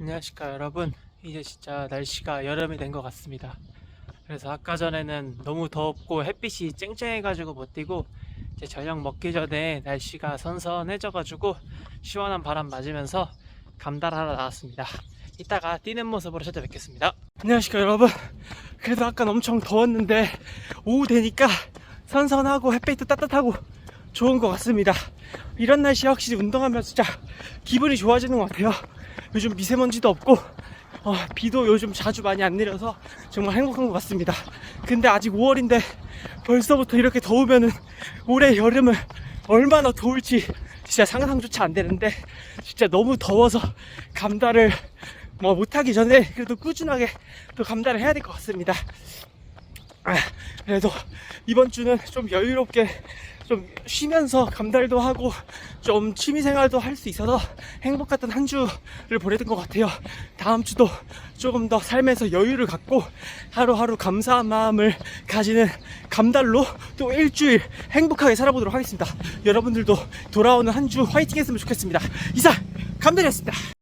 안녕하십니까 여러분. 이제 진짜 날씨가 여름이 된 것 같습니다. 그래서 아까 전에는 너무 덥고 햇빛이 쨍쨍해 가지고 못 뛰고 이제 저녁 먹기 전에 날씨가 선선해져 가지고 시원한 바람 맞으면서 감달하러 나왔습니다. 이따가 뛰는 모습으로 찾아뵙겠습니다. 안녕하십니까 여러분. 그래도 아까 엄청 더웠는데 오후 되니까 선선하고 햇빛도 따뜻하고 좋은 것 같습니다 이런 날씨에 확실히 운동하면 진짜 기분이 좋아지는 것 같아요 요즘 미세먼지도 없고 어, 비도 요즘 자주 많이 안 내려서 정말 행복한 것 같습니다. 근데 아직 5월인데 벌써부터 이렇게 더우면은 올해 여름은 얼마나 더울지 진짜 상상조차 안 되는데 진짜 너무 더워서 감달을 뭐 못하기 전에 그래도 꾸준하게 또 감달을 해야 될 것 같습니다. 아, 그래도 이번 주는 좀 여유롭게 좀 쉬면서 감달도 하고 좀 취미생활도 할 수 있어서 행복했던 한 주를 보내던 것 같아요. 다음 주도 조금 더 삶에서 여유를 갖고 하루하루 감사한 마음을 가지는 감달로 또 일주일 행복하게 살아보도록 하겠습니다. 여러분들도 돌아오는 한 주 화이팅 했으면 좋겠습니다. 이상 감달이었습니다.